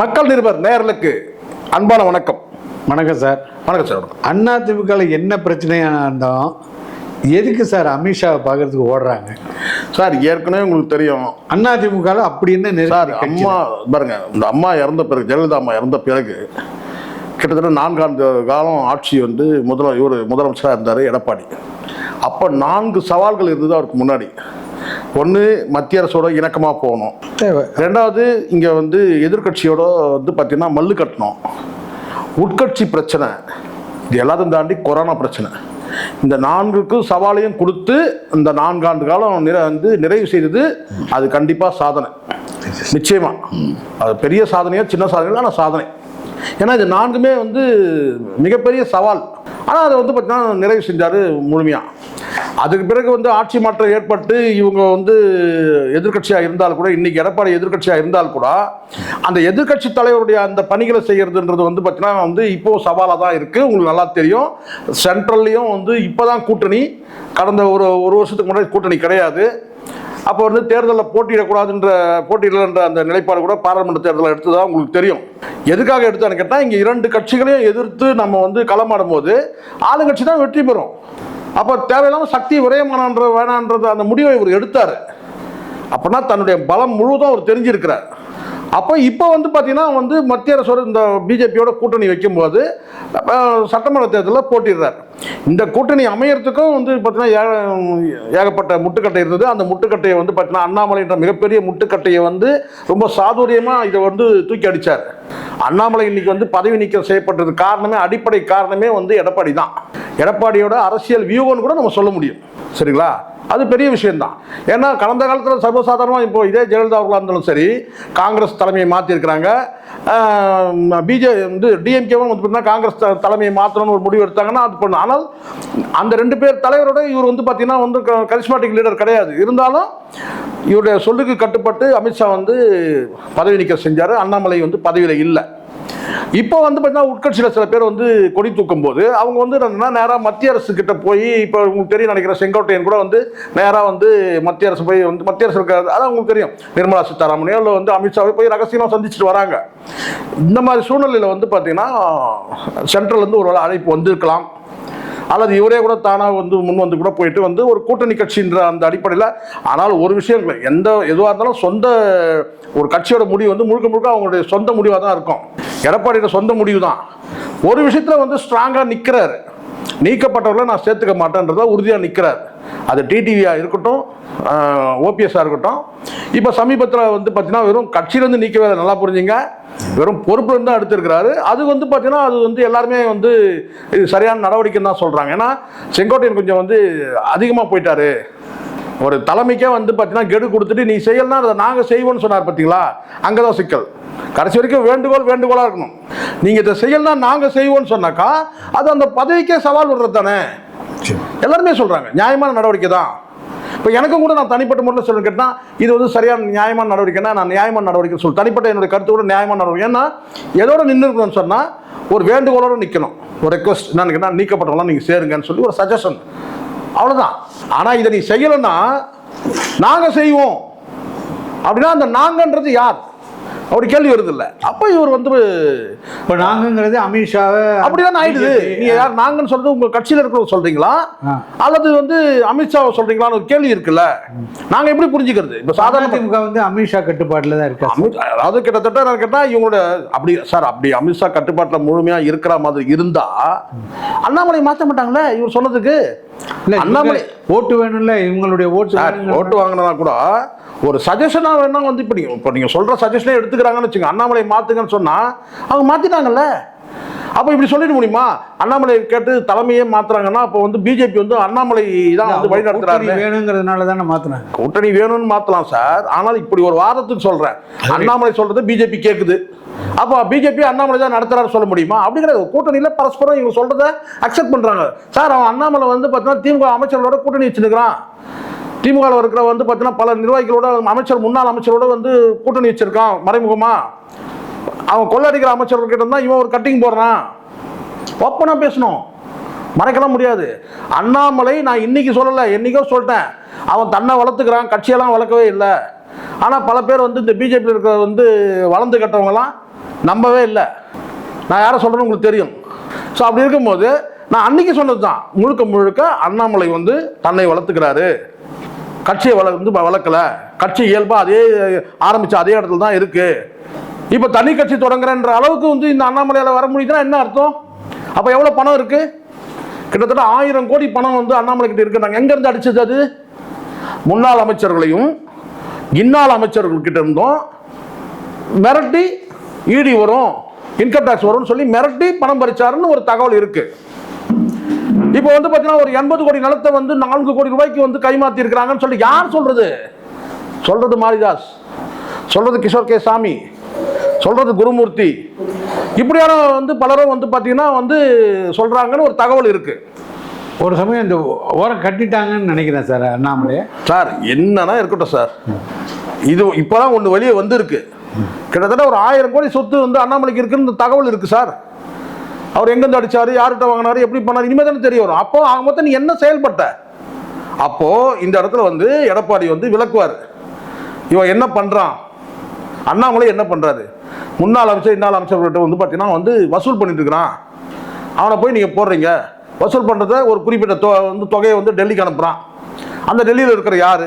மக்கள் நிருபர் நேயர்களுக்கு அன்பான வணக்கம். வணக்கம் சார். வணக்கம் சார் அண்ணா திமுகவில் என்ன பிரச்சனையாக இருந்தோம் எதுக்கு சார் அமித்ஷாவை பார்க்கறதுக்கு ஓடுறாங்க? சார் ஏற்கனவே உங்களுக்கு தெரியும். அண்ணா திமுகவில் அப்படி என்ன சார் அம்மா பாருங்க இந்த அம்மா இறந்த பிறகு ஜெயலலிதா அம்மா இறந்த பிறகு கிட்டத்தட்ட நான்காண்டு காலம் ஆட்சி வந்து முதல இவர் முதலமைச்சராக இருந்தார் எடப்பாடி. அப்போ நான்கு சவால்கள் இருந்தது அவருக்கு முன்னாடி. ஒன்று மத்திய அரசோட இணக்கமாக போகணும். தேவை. ரெண்டாவது இங்கே வந்து எதிர்க்கட்சியோட வந்து பார்த்தீங்கன்னா மல்லு கட்டணும். உட்கட்சி பிரச்சனை. இது எல்லாத்தையும் தாண்டி கொரோனா பிரச்சனை. இந்த நான்குக்கும் சவாலையும் கொடுத்து இந்த நான்காண்டு காலம் நிறை வந்து நிறைவு செய்தது அது கண்டிப்பாக சாதனை. நிச்சயமா. அது பெரிய சாதனையா சின்ன சாதனை ஆனால் சாதனை. ஏன்னா இது நான்குமே வந்து மிகப்பெரிய சவால். ஆனால் அதை வந்து பார்த்தீங்கன்னா நிறைவு செஞ்சார் முழுமையாக அதுக்கு பிறகு வந்து ஆட்சி மாற்றம் ஏற்பட்டு இவங்க வந்து எதிர்க்கட்சியாக இருந்தால் கூட இன்னைக்கு எடப்பாடி எதிர்கட்சியாக இருந்தால் கூட அந்த எதிர்க்கட்சி தலைவருடைய அந்த பணிகளை செய்கிறதுன்றது வந்து பார்த்தீங்கன்னா வந்து இப்போ சவாலாக தான் இருக்குது உங்களுக்கு நல்லா தெரியும். சென்ட்ரல்லையும் வந்து இப்போ தான் கூட்டணி கடந்த ஒரு ஒரு வருஷத்துக்கு முன்னாடி கூட்டணி கிடையாது. அப்போ வந்து தேர்தலில் போட்டியிடக்கூடாதுன்ற போட்டியிடலன்ற அந்த நிலைப்பாடு கூட பாராளுமன்ற தேர்தலில் எடுத்ததாக உங்களுக்கு தெரியும். எதுக்காக எடுத்தான்னு கேட்டால் இங்கே இரண்டு கட்சிகளையும் எதிர்த்து நம்ம வந்து களமாடும் போது ஆளுங்கட்சி தான் வெற்றி பெறும். அப்போ தேவையில்லாமல் சக்தி விரயமானன்ற வேணான்றது அந்த முடிவை இவர் எடுத்தார். அப்படின்னா தன்னுடைய பலம் முழுவதும் அவர் தெரிஞ்சிருக்கிறார். அப்போ இப்போ வந்து பார்த்தீங்கன்னா வந்து மத்திய அரசோட இந்த பிஜேபியோட கூட்டணி வைக்கும்போது சட்டமன்ற தேர்தலில் போட்டிடுறார். இந்த கூட்டணி அமையறதுக்கும் வந்து பார்த்தீங்கன்னா ஏ- ஏகப்பட்ட முட்டுக்கட்டை இருந்தது. அந்த முட்டுக்கட்டையை வந்து பார்த்தீங்கன்னா அண்ணாமலைன்ற மிகப்பெரிய முட்டுக்கட்டையை வந்து ரொம்ப சாதுரியமாக இதை வந்து தூக்கி அடித்தார் அண்ணாமலை இன்னைக்கு வந்து பதவி நீக்கம் செய்யப்பட்டது காரணமே அடிப்படை காரணமே வந்து எடப்பாடி தான் எடப்பாடியோட அரசியல் வியூகம்னு கூட நம்ம சொல்ல முடியும். சரிங்களா? அது பெரிய விஷயம்தான். ஏன்னா கடந்த காலத்தில் சர்வசாதாரணமாக இப்போ இதே ஜெயலலிதா அவர்களாக இருந்தாலும் சரி காங்கிரஸ் தலைமையை மாற்றிருக்கிறாங்க பிஜே வந்து டிஎம்கேவும் வந்து பார்த்தீங்கன்னா காங்கிரஸ் தலைமையை மாற்றணும்னு ஒரு முடிவு எடுத்தாங்கன்னா அது பண்ணும் ஆனால் அந்த ரெண்டு பேர் தலைவரோட இவர் வந்து பார்த்தீங்கன்னா வந்து கரிஸ்மாட்டிக் லீடர் கிடையாது. இருந்தாலும் இவருடைய சொல்லுக்கு கட்டுப்பட்டு அமித்ஷா வந்து பதவி நீக்கம் செஞ்சார். அண்ணாமலை வந்து பதவியில் இல்லை. இப்போ வந்து பார்த்தீங்கன்னா உட்கட்சியில் சில பேர் வந்து கொடி தூக்கும் போது அவங்க வந்து என்னன்னா நேராக மத்திய அரசு கிட்ட போய் இப்போ உங்களுக்கு தெரியும் நினைக்கிறேன் செங்கோட்டையன் கூட வந்து நேராக வந்து மத்திய அரசு போய் வந்து மத்திய அரசு இருக்காது அதான் உங்களுக்கு தெரியும். நிர்மலா சீதாராமனையோ இல்லை வந்து அமித்ஷாவை போய் ரகசியமாக சந்திச்சுட்டு வராங்க. இந்த மாதிரி சூழ்நிலையில் வந்து பார்த்தீங்கன்னா சென்ட்ரல்லேருந்து ஒரு அழைப்பு வந்திருக்கலாம். அல்லது இவரே கூட தானாக வந்து முன் வந்து கூட போயிட்டு வந்து ஒரு கூட்டணி கட்சின்ற அந்த அடிப்படையில் ஆனால் ஒரு விஷயம் இல்லை. எந்த எதுவாக இருந்தாலும் சொந்த ஒரு கட்சியோட முடிவு வந்து முழுக்க முழுக்க அவங்களுடைய சொந்த முடிவாக தான் இருக்கும். எடப்பாடியோட சொந்த முடிவு தான். ஒரு விஷயத்தில் வந்து ஸ்ட்ராங்காக நிற்கிறாரு நீக்கப்பட்டவர்களை நான் சேர்த்துக்க மாட்டேன்றதை உறுதியாக நிற்கிறார் அது டிடிவியாக இருக்கட்டும் ஓபிஎஸ்ஸாக இருக்கட்டும். இப்போ சமீபத்தில் வந்து பார்த்தீங்கன்னா வெறும் கட்சியிலேருந்து நீக்கவே இல்லை, நல்லா புரிஞ்சுங்க. வெறும் பொறுப்புலேருந்து தான் எடுத்திருக்கிறாரு. அது வந்து பார்த்தீங்கன்னா அது வந்து எல்லாருமே வந்து இது சரியான நடவடிக்கைன்னு தான் சொல்கிறாங்க ஏன்னா செங்கோட்டையன் கொஞ்சம் வந்து அதிகமாக போயிட்டாரு. ஒரு தலைமைக்கே வந்து பார்த்தீங்கன்னா கெடு கொடுத்துட்டு நீ செய்யலன்னா அதை நாங்கள் செய்வோம்னு சொன்னார் பார்த்தீங்களா அங்கே தான் சிக்கல். கடைசி வரைக்கும் வேண்டுகோள் வேண்டுகோளாக இருக்கணும். நீங்கள் இதை செய்யலன்னா நாங்கள் செய்வோம்னு சொன்னாக்கா அது அந்த பதவிக்கே சவால் விடுறது தானே எல்லாருமே சொல்கிறாங்க நியாயமான நடவடிக்கை தான். இப்போ எனக்கும் கூட நான் தனிப்பட்ட முறையில் சொல்ல கேட்டால் இது வந்து சரியான நியாயமான நடவடிக்கைன்னா நான் நியாயமான நடவடிக்கை சொல்ல தனிப்பட்ட என்னுடைய கருத்து கூட நியாயமான நடவடிக்கை. ஏன்னா எதோட நின்று இருக்கணும்னு சொன்னால் ஒரு வேண்டுகோளோட நிற்கணும் ஒரு ரெக்வஸ்ட் என்னன்னு கேட்டால் நீக்கப்பட்டவங்களாம் நீங்கள் சேருங்கன்னு சொல்லி ஒரு சஜஷன் அவ்வளோதான் ஆனால் இதை நீ செய்யலைன்னா நாங்கள் செய்வோம். அப்படின்னா அந்த நாங்கன்றது யார்? அப்படி கேள்வி வருது இல்லை அப்போ இவர் வந்து இப்போ நாங்கங்கிறது அமித்ஷாவை அப்படிதான் ஆயிடுது. நீங்க யார் நாங்கன்னு சொல்றது உங்க கட்சியில இருக்கிறவங்க சொல்றீங்களா. அல்லது வந்து அமித்ஷாவை சொல்றீங்களான்னு ஒரு கேள்வி இருக்குல்ல. நாங்க எப்படி புரிஞ்சுக்கிறது? இப்ப சாதாரண அதிமுக வந்து அமித்ஷா கட்டுப்பாட்டில் தான் இருக்கா அதாவது கிட்டத்தட்ட நான் கேட்டா இவங்களோட அப்படி சார் அப்படி அமித்ஷா கட்டுப்பாட்டுல முழுமையா இருக்கிற மாதிரி இருந்தா அண்ணாமலை மாத்த மாட்டாங்களே இவர் சொன்னதுக்கு? அண்ணாமலை ஓட்டு வேணும்ல இவங்களுடைய ஓட்டு ஓட்டு வாங்கினா கூட ஒரு சஜஷனா வேணா வந்து இப்போ நீங்க இப்போ நீங்க சொல்ற சஜஷனே எடுத்துக்கிறாங்கன்னு வச்சுங்க அண்ணாமலை மாத்துங்கன்னு சொன்னா அவங்க மாத்திட்டாங்கல்ல? அப்போ இப்படி சொல்லிட முடியுமா? அண்ணாமலை கேட்டு தலைமையே மாத்துறாங்கன்னா அப்போ வந்து பிஜேபி வந்து அண்ணாமலை தான் வந்து வழி நடத்துறாரு வேணுங்கிறதுனால தானே மாத்தினாங்க. கூட்டணி வேணும்னு மாத்தலாம் சார். ஆனால் இப்படி ஒரு வாதத்துக்கு சொல்றேன். அண்ணாமலை சொல்றது பிஜேபி கேக்குது. அப்போ பிஜேபி அண்ணாமலை தான் நடத்துறாரு சொல்ல முடியுமா? அப்படி கூட்டணியில் பரஸ்பரம் இவங்க சொல்கிறத அக்செப்ட் பண்ணுறாங்க சார் அவன் அண்ணாமலை வந்து பார்த்தீங்கன்னா திமுக அமைச்சர்களோட கூட்டணி வச்சுருக்கிறான். திமுகவில் இருக்கிற வந்து பார்த்தீங்கன்னா பல நிர்வாகிகளோட அமைச்சர் முன்னாள் அமைச்சரோட வந்து கூட்டணி வச்சுருக்கான் மறைமுகமாக அவன் கொள்ளடிக்கிற அமைச்சர்கிட்ட தான் இவன் ஒரு கட்டிங் போடுறான். ஓப்பனாக பேசணும். மறைக்கலாம் முடியாது. அண்ணாமலை நான் இன்னைக்கு சொல்லலை என்னைக்கோ சொல்லிட்டேன். அவன் தன்னை வளர்த்துக்கிறான் கட்சியெல்லாம் வளர்க்கவே இல்லை. ஆனால் பல பேர் வந்து இந்த பிஜேபியில் இருக்கிற வந்து வளர்ந்து கட்டவங்கலாம் நம்பவே இல்லை. நான் யாரை சொல்கிறேன்னு உங்களுக்கு தெரியும். ஸோ அப்படி இருக்கும்போது நான் அன்னைக்கு சொன்னது தான் முழுக்க முழுக்க அண்ணாமலை வந்து தன்னை வளர்த்துக்கிறாரு. கட்சியை வள வந்து வளர்க்கல. கட்சி இயல்பாக அதே ஆரம்பித்த அதே இடத்துல தான் இருக்குது இப்போ தனி கட்சி தொடங்குறேன்ற அளவுக்கு வந்து இந்த அண்ணாமலையால் வர முடியுதுன்னா என்ன அர்த்தம்? அப்போ எவ்வளோ பணம் இருக்குது கிட்டத்தட்ட ஆயிரம் கோடி பணம் வந்து அண்ணாமலை கிட்ட நாங்கள் எங்கேருந்து அடிச்சது அது? முன்னாள் அமைச்சர்களையும் இன்னாள் அமைச்சர்கள் கிட்ட இருந்தும் மிரட்டி ஈடி வரும் இன்கம் டேக்ஸ் வரும்னு சொல்லி மிரட்டி பணம் பறிச்சாருன்னு ஒரு தகவல் இருக்கு. இப்போ வந்து பார்த்தீங்கன்னா ஒரு எண்பது கோடி நிலத்தை வந்து நான்கு கோடி ரூபாய்க்கு வந்து கைமாத்தி இருக்கிறாங்கன்னு சொல்லி யார் சொல்றது? சொல்றது மாரிதாஸ் சொல்றது கிஷோர் கே சாமி சொல்றது குருமூர்த்தி. இப்படியான வந்து பலரும் வந்து பார்த்தீங்கன்னா வந்து சொல்றாங்கன்னு ஒரு தகவல் இருக்கு. ஒரு சமயம் இந்த ஓரம் கட்டிட்டாங்கன்னு நினைக்கிறேன் சார் அண்ணாமலை சார் என்னன்னா இருக்கட்டும் சார். இது இப்போதான் ஒன்று வெளியே வந்திருக்கு. கிட்டத்தட்ட ஒரு ஆயிரம் கோடி சொத்து வந்து அண்ணாமலைக்கு இருக்குன்னு தகவல் இருக்குது சார். அவர் எங்கேருந்து அடித்தார் யார்கிட்ட வாங்கினாரு எப்படி பண்ணார் இனிமேல் தானே தெரிய வரும். அப்போ ஆக மொத்தம் நீ என்ன செயல்பட்ட? அப்போது இந்த இடத்துல வந்து எடப்பாடி வந்து விளக்குவார். இவன் என்ன பண்ணுறான் அண்ணாமலை என்ன பண்ணுறாரு முன்னாள் அமைச்சர் இன்னாள் அமைச்சர்கிட்ட வந்து பார்த்தீங்கன்னா வந்து வசூல் பண்ணிட்டு இருக்கிறான். அவனை போய் நீங்கள் போடுறீங்க. வசூல் பண்ணுறத ஒரு குறிப்பிட்ட தொ வந்து தொகையை வந்து டெல்லிக்கு அனுப்புகிறான் அந்த டெல்லியில் இருக்கிற யார்?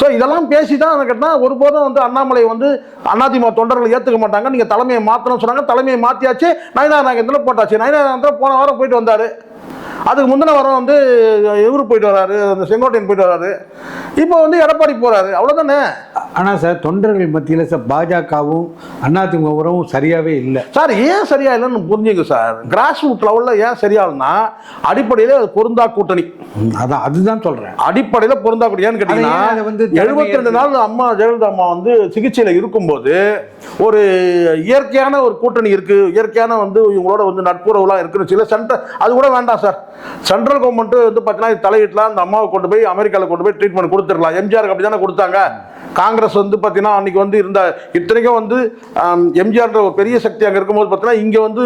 ஸோ இதெல்லாம் பேசி தான் கேட்டால் ஒருபோதும் வந்து அண்ணாமலை வந்து அதிமுக தொண்டர்கள் ஏற்றுக்க மாட்டாங்க. நீங்கள் தலைமையை மாற்றணும்னு சொன்னாங்க. தலைமையை மாற்றியாச்சு நயனா நாயகத்தில் போட்டாச்சு. நயனார் நாகேந்திரன் போன வாரம் போயிட்டு வந்தார். அதுக்கு முந்தின வாரம் வந்து இவரு போயிட்டு வராரு அந்த செங்கோட்டையன் போயிட்டு வராரு. இப்போ வந்து எடப்பாடி போகிறாரு அவ்வளோதானே ஆனால் சார் தொண்டர்கள் மத்தியில் சார் பாஜகவும் அதிமுக உறவும் சரியாகவே இல்லை. சார் ஏன் சரியா இல்லைன்னு புரிஞ்சுங்க சார். கிராஸ் ரூட் லெவலில் ஏன் சரியாகலன்னா அடிப்படையில் அது பொருந்தா கூட்டணி. அதான் அதுதான் சொல்கிறேன் அடிப்படையில் பொருந்தா கூட்டணி. ஏன்னு கேட்டீங்கன்னா வந்து எழுபத்தி ரெண்டு நாள் அம்மா ஜெயலலிதா அம்மா வந்து சிகிச்சையில் இருக்கும்போது ஒரு இயற்கையான ஒரு கூட்டணி இருக்கு. இயற்கையான வந்து இவங்களோட வந்து நட்புறவுலாம் இருக்குன்னு சொல்லி சென்ட்ரல் அது கூட வேண்டாம் சார். சென்ட்ரல் கவர்மெண்ட் வந்து பார்த்தீங்கன்னா தலையிட்டலாம் அந்த அம்மாவை கொண்டு போய் அமெரிக்காவில் கொண்டு போய் ட்ரீட்மெண்ட் கொடுத்துடலாம். எம்ஜிஆருக்கு அப்படி தானே கொடுத்தாங்க. காங்கிரஸ் வந்து பார்த்தீங்கன்னா அன்னைக்கு வந்து இருந்த இத்தனைக்கும் வந்து எம்ஜிஆர்ன்ற ஒரு பெரிய சக்தி அங்கே இருக்கும்போது பார்த்தீங்கன்னா இங்கே வந்து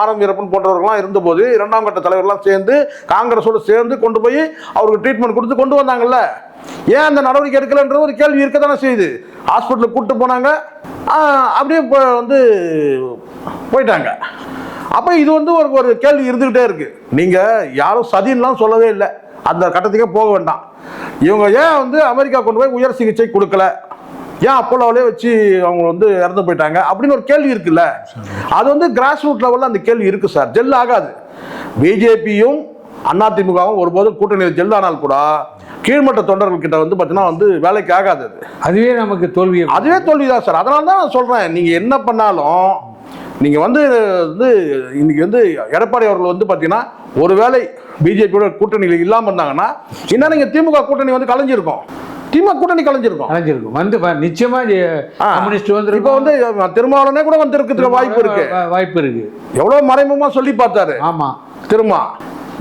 ஆரம் வீரப்பன் போன்றவர்கள்லாம் இருந்தபோது இரண்டாம் கட்ட தலைவர்கள்லாம் சேர்ந்து காங்கிரஸோடு சேர்ந்து கொண்டு போய் அவருக்கு ட்ரீட்மெண்ட் கொடுத்து கொண்டு வந்தாங்கல்ல. ஏன் அந்த நடவடிக்கை எடுக்கலன்ற ஒரு கேள்வி இருக்க தானே செய்யுது ஹாஸ்பிட்டலுக்கு கூப்பிட்டு போனாங்க. அப்படியே இப்போ வந்து போயிட்டாங்க. அப்போ இது வந்து ஒரு ஒரு கேள்வி இருந்துக்கிட்டே இருக்கு. நீங்கள் யாரும் சதின்லாம் சொல்லவே இல்லை. அந்த கட்டத்துக்கே போக வேண்டாம். இவங்க ஏன் வந்து அமெரிக்கா கொண்டு போய் உயர் சிகிச்சை கொடுக்கல? ஏன் அப்போலோவிலே வச்சு அவங்க வந்து இறந்து போயிட்டாங்க? அப்படின்னு ஒரு கேள்வி இருக்குல்ல. அது வந்து கிராஸ் ரூட் லெவலில் அந்த கேள்வி இருக்கு சார். ஜெல் ஆகாது. பிஜேபியும் அதிமுகவும் ஒருபோதும் கூட்டணியில் ஜெல் ஆனால் கூட கீழ்மட்ட தொண்டர்கள் கிட்ட வந்து பார்த்தீங்கன்னா வந்து வேலைக்கு ஆகாது அது. அதுவே நமக்கு தோல்வியை அதுவே தோல்விதான் சார். அதனால தான் நான் சொல்கிறேன் நீங்கள் என்ன பண்ணாலும் நீங்கள் வந்து வந்து இன்னைக்கு வந்து எடப்பாடி அவர்கள் வந்து பார்த்தீங்கன்னா ஒருவேளை பிஜேபியோட கூட்டணியில் இல்லாமல் இருந்தாங்கன்னா இன்னும் நீங்கள் திமுக கூட்டணி வந்து கலைஞ்சிருக்கும். திமுக கூட்டணி கலைஞ்சிருக்கும். அலைஞ்சிருக்கும் வந்து நிச்சயமா. கம்யூனிஸ்ட் வந்து இப்போ வந்து திருமாவளனே கூட வந்து இருக்கிறதுக்கு வாய்ப்பு இருக்கு. வாய்ப்பு இருக்கு. எவ்வளோ மறைமுகமாக சொல்லி பார்த்தாரு. ஆமா. திருமா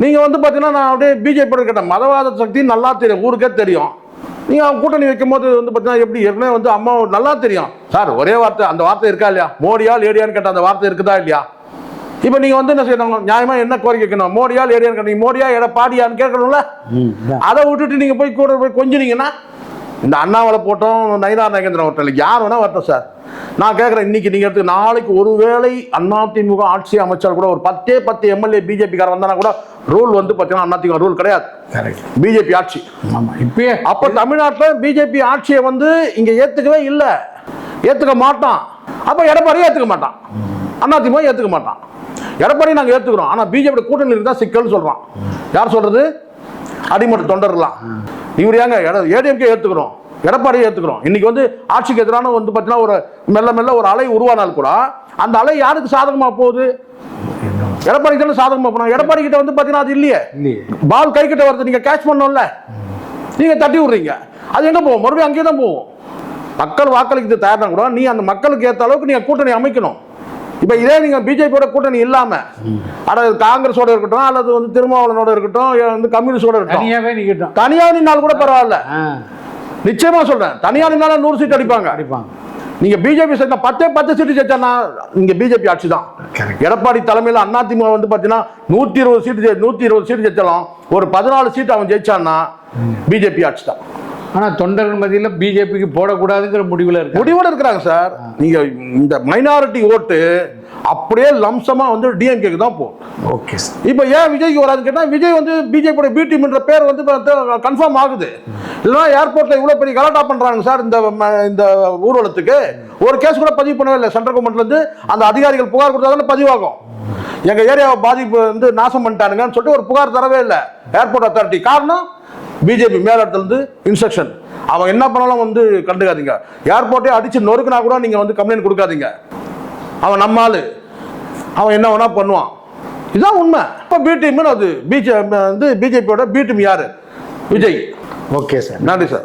நீங்கள் வந்து பார்த்தீங்கன்னா நான் அப்படியே பிஜேபி கேட்டேன் மதவாத சக்தி நல்லா தெரியும். ஊருக்கே தெரியும். நீங்கள் அவங்க கூட்டணி வைக்கும் போது வந்து பார்த்தீங்கன்னா எப்படி? ஏற்கனவே வந்து அம்மா நல்லா தெரியும். சார் ஒரே வார்த்தை அந்த வார்த்தை இருக்கா இல்லையா? மோடியா லேடியான்னு கேட்ட அந்த வார்த்தை இருக்குதா இல்லையா? இப்போ நீங்கள் வந்து என்ன செய்யணும்? நியாயமாக என்ன கோரிக்கை வைக்கணும்? மோடியா லேடியான்னு கேட்டீங்க. மோடியா எடப்பாடியான்னு கேட்கணும்ல. அதை விட்டுட்டு நீங்கள் போய் கூட போய் கொஞ்சினீங்கன்னா இந்த அண்ணாமலை போட்டோம் நயினார் நாகேந்திரன் வரட்டும் யார் வேணா வரட்டும் சார் நான் கேட்குறேன் இன்னைக்கு நீங்கள் எடுத்து நாளைக்கு ஒருவேளை அதிமுக ஆட்சி அமைச்சர் கூட ஒரு பத்தே பத்து எம்எல்ஏ பிஜேபிக்கார வந்தானா கூட ரூல் வந்து பார்த்தீங்கன்னா அதிமுக ரூல் கிடையாது. பிஜேபி ஆட்சி. இப்பயே அப்போ தமிழ்நாட்டில் பிஜேபி ஆட்சியை வந்து இங்கே ஏற்றுக்கவே இல்லை. ஏற்றுக்க மாட்டான். அப்போ எடப்பாடியும் ஏற்றுக்க மாட்டான். அதிமுக ஏற்றுக்க மாட்டான். எடப்பாடி நாங்கள் ஏற்றுக்கிறோம் ஆனால் பிஜேபி கூட்டணி இருந்தால் சிக்கல்னு சொல்கிறான் யார் சொல்கிறது அடிமட்ட தொண்டர்லாம் இவர் ஏங்க ஏடிஎம்கே ஏற்றுக்கிறோம் எடப்பாடியை ஏற்றுக்கிறோம் இன்னைக்கு வந்து ஆட்சிக்கு எதிரான வந்து பார்த்தீங்கன்னா ஒரு மெல்ல மெல்ல ஒரு அலை உருவானால் கூட அந்த அலை யாருக்கு சாதகமாக போகுது? எடப்பாடி தானே சாதகமாக போனோம் எடப்பாடி கிட்ட வந்து பார்த்தீங்கன்னா அது இல்லையே. பால் கை கிட்ட வருது. நீங்க கேட்ச் பண்ணோம்ல நீங்க தட்டி விடுறீங்க. அது எங்க போகும் மறுபடியும் அங்கேயே தான் போகும் மக்கள் வாக்களிக்கிறது தயார்னா கூட. நீ அந்த மக்களுக்கு ஏற்ற அளவுக்கு நீங்க கூட்டணி அமைக்கணும். இப்போ இதே நீங்க பிஜேபியோட கூட்டணி இல்லாம அதாவது காங்கிரஸோட இருக்கட்டும் அல்லது வந்து திருமாவளவனோட இருக்கட்டும் வந்து கம்யூனிஸ்டோட இருக்கட்டும். தனியாவே நிக்கட்டும். தனியா நின்னால் கூட பரவாயில்ல. நிச்சயமா சொல்றேன். தனியா நின்னாலும் நூறு சீட் அடிப்பாங்க. அடிப்பாங்க. நீங்க பிஜேபி சைட்ல பத்தே பத்து சீட்டு ஜெயிச்சா நீங்க பிஜேபி ஆட்சி தான். எடப்பாடி தலைமையில் அதிமுக வந்து பார்த்தீங்கன்னா நூற்றி இருபது சீட்டு நூற்றி இருபது சீட்டு ஜெயிச்சாலும் ஒரு பதினாலு சீட்டு அவன் ஜெயிச்சான்னா பிஜேபி ஆட்சி தான். ஆனால் தொண்டர்கள் மத்தியில் பிஜேபிக்கு போடக்கூடாதுங்கிற முடிவில் இருக்காங்க. முடிவோட இருக்கிறாங்க சார். நீங்க இந்த மைனாரிட்டி ஓட்டு அப்படியே லம்சமா வந்து டிஎம்கேக்கு தான் போகும் ஓகே சார். இப்போ ஏன் விஜய்க்கு வராதுன்னு கேட்டால் விஜய் வந்து பிஜேபியோட பி டீம்ன்ற பேர் வந்து கன்ஃபார்ம் ஆகுது. இல்லைன்னா ஏர்போர்ட்டில் இவ்வளோ பெரிய கலாட்டா பண்ணுறாங்க சார் இந்த இந்த ஊர்வலத்துக்கு. ஒரு கேஸ் கூட பதிவு பண்ணவே இல்லை. சென்ட்ரல் கவர்மெண்ட்லேருந்து அந்த அதிகாரிகள் புகார் கொடுத்தா பதிவாகும். எங்கள் ஏரியாவை பாதிப்பு வந்து நாசம் பண்ணிட்டானுங்கன்னு சொல்லிட்டு ஒரு புகார் தரவே இல்லை. ஏர்போர்ட் அத்தாரிட்டி காரணம் பிஜேபி மேலிடத்துலேருந்து இன்ஸ்ட்ரக்ஷன் அவன் என்ன பண்ணாலும் வந்து கண்டுக்காதீங்க. ஏர்போர்ட்டே அடிச்சு நொறுக்குனா கூட நீங்கள் வந்து கம்ப்ளைண்ட் கொடுக்காதீங்க. அவன் நம்ம ஆளு. அவன் என்ன வேணா பண்ணுவான். இதுதான் உண்மை. இப்போ பி டீம்னு அது. பிஜே வந்து பிஜேபியோட பி டீம் யாரு? விஜய். ஓகே சார் நன்றி சார்